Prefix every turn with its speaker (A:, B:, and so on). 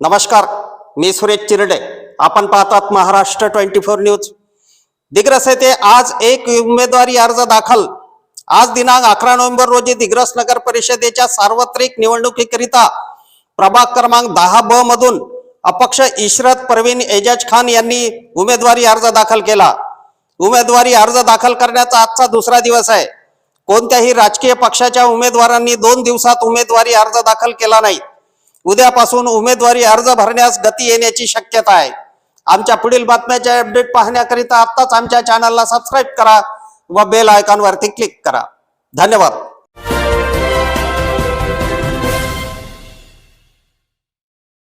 A: नमस्कार मी सुरेश चिरडे. आपण पाहतात Maharashtra twenty four news. Digras येथे आज एक उमेदवारी अर्ज दाखल. आज दिनांक अकरा नोव्हेंबर रोजी दिग्रस नगर परिषदेच्या सार्वत्रिक निवडणुकीकरिता प्रभाग क्रमांक दहा ब मधून अपक्ष इशरत परवीन एजाज खान यांनी उमेदवारी अर्ज दाखल केला. उमेदवारी अर्ज दाखल करण्याचा आजचा दुसरा दिवस आहे. कोणत्याही राजकीय पक्षाच्या उमेदवारांनी दोन दिवसात उमेदवारी अर्ज दाखल केला नाही. उद्यापासून उमेदवारी अर्ज भरण्यास गती येण्याची शक्यता आहे. आमच्या पुढील बातम्याचे अपडेट पाहण्याकरिता आत्ताच आमच्या चॅनलला सबस्क्राईब करा व बेल आयकॉनवरती क्लिक करा. धन्यवाद.